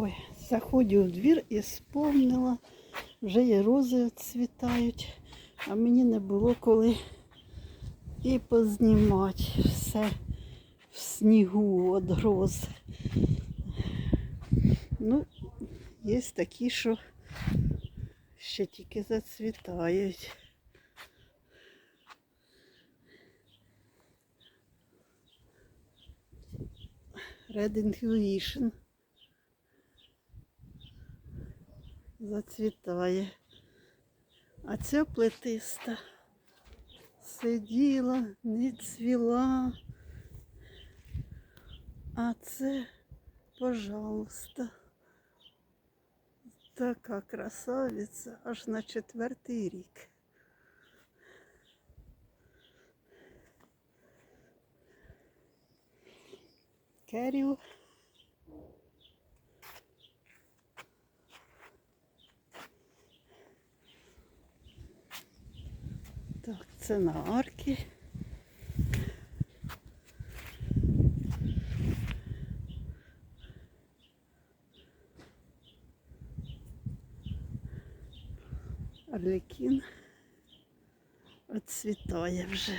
Ой, заходжу в двір і сповнила. Вже і рози відцвітають, а мені не було коли і познімати все в снігу від гроз. Ну, є такі, що ще тільки зацвітають. Red Intuition зацвітає. А ця плетиста сиділа, не цвіла. А це, пожалуйста, така красавиця аж на четвертий рік. Керіл. Так, це на арки. Арлекін. Оцвітає вже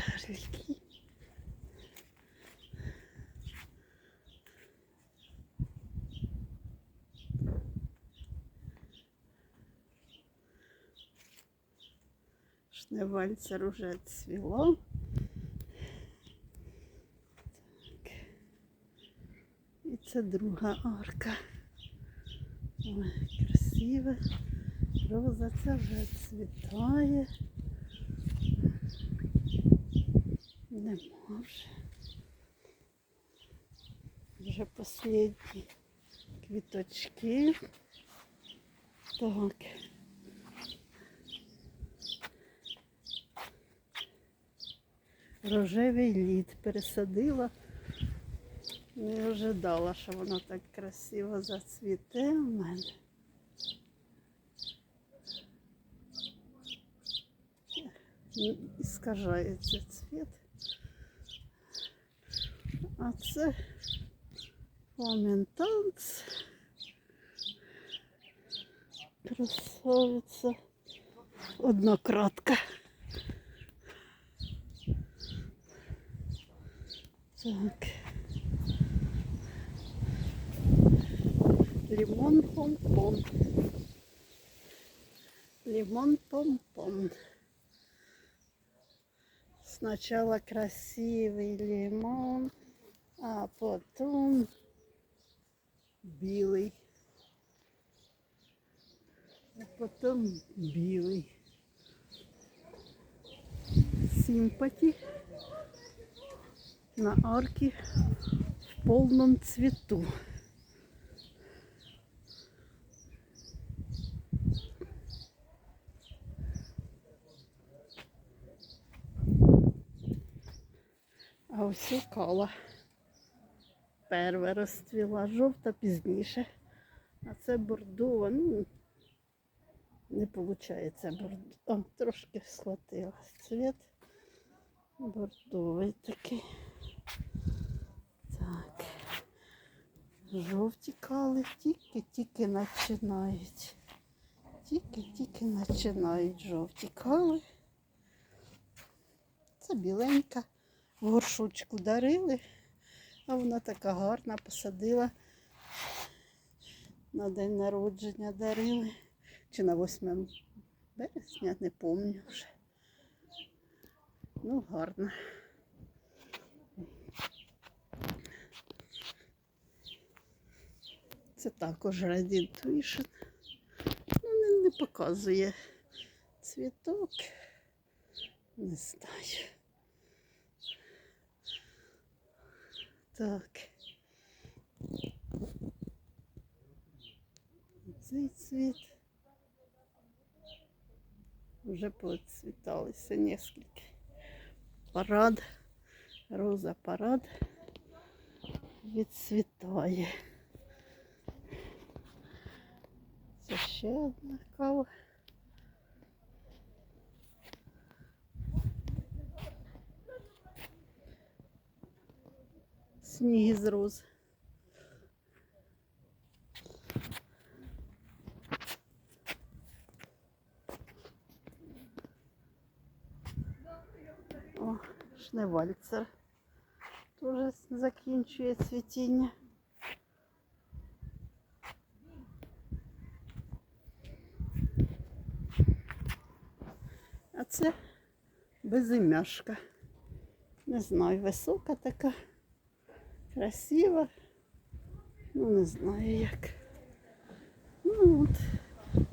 арлекін. Шневальцер уже цвіло. Так. І це друга арка. Ой, красиве. Роза ця вже цвітає. Нема вже. Вже останні квіточки. Так. Рожевий лід пересадила. Не ожидала, що воно так красиво зацвіте у мене. Іскажається цвіт. А це фоментанц. Красавиця. Однократка. Так. Лимон помпон. Лимон помпон. Сначала красивый лимон, а потом белый. А потом белый. Симпати на арке в полном цвету. А ось кала. Перва розцвіла, жовта пізніше. А це бордова, ну, не виходить бордова. Трошки схватилась цвіт. Бордовий такий. Так. Жовті кали тільки-тільки починають. Тільки-тільки починають жовті кали. Це біленька. В горшочку дарили, а вона така гарна посадила. На день народження дарили. Чи на 8 березня, не пам'ятаю вже. Ну, гарно. Це також Red Intuition. Ну, не, не показує цвіток. Не знаю. Так. Цей цвіт. Вже поцвіталися нескільки. Парад, роза парад відцвітає. ще одна кава. Сніг з роз. Шневальцер. Тоже заканчивает цвітіння. Це безім'яшка. Не знаю, висока така, красива. Ну, не знаю як. Ну от,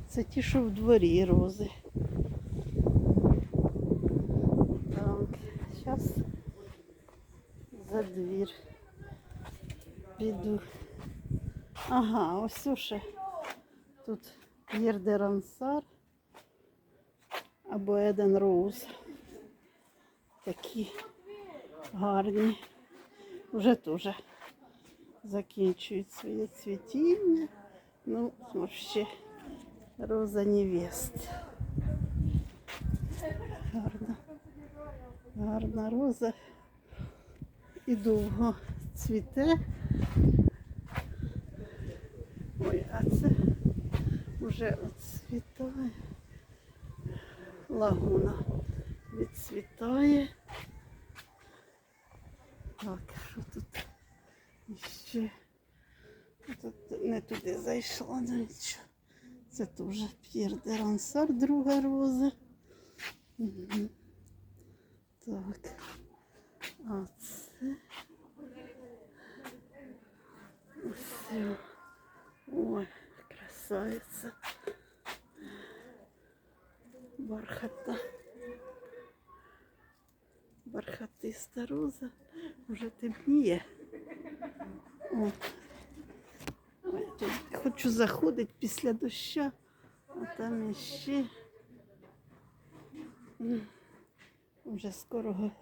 це ті, що в дворі рози. Так, зараз за двір піду. Ага, ось ще тут П'єр Рансар або Еден Роуз. Такі гарні. Вже теж закінчують своє цвітіння. Ну, ще роза невест. Гарна. Гарна роза. І довго цвіте. Ой, а це вже відцвітає. Лагуна відцвітає. Так, що тут ще? Тут не туди зайшла, нічого. Це теж П'єр де Рансар, друга роза. Мгм. Так. А це. Все. Ой, красавиця. Бархатиста роза. Вже темніє. Хочу заходити після дощу, а там іще. Вже скоро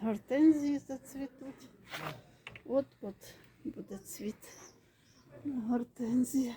гортензії зацвітуть. От-от буде цвіт на гортензіях.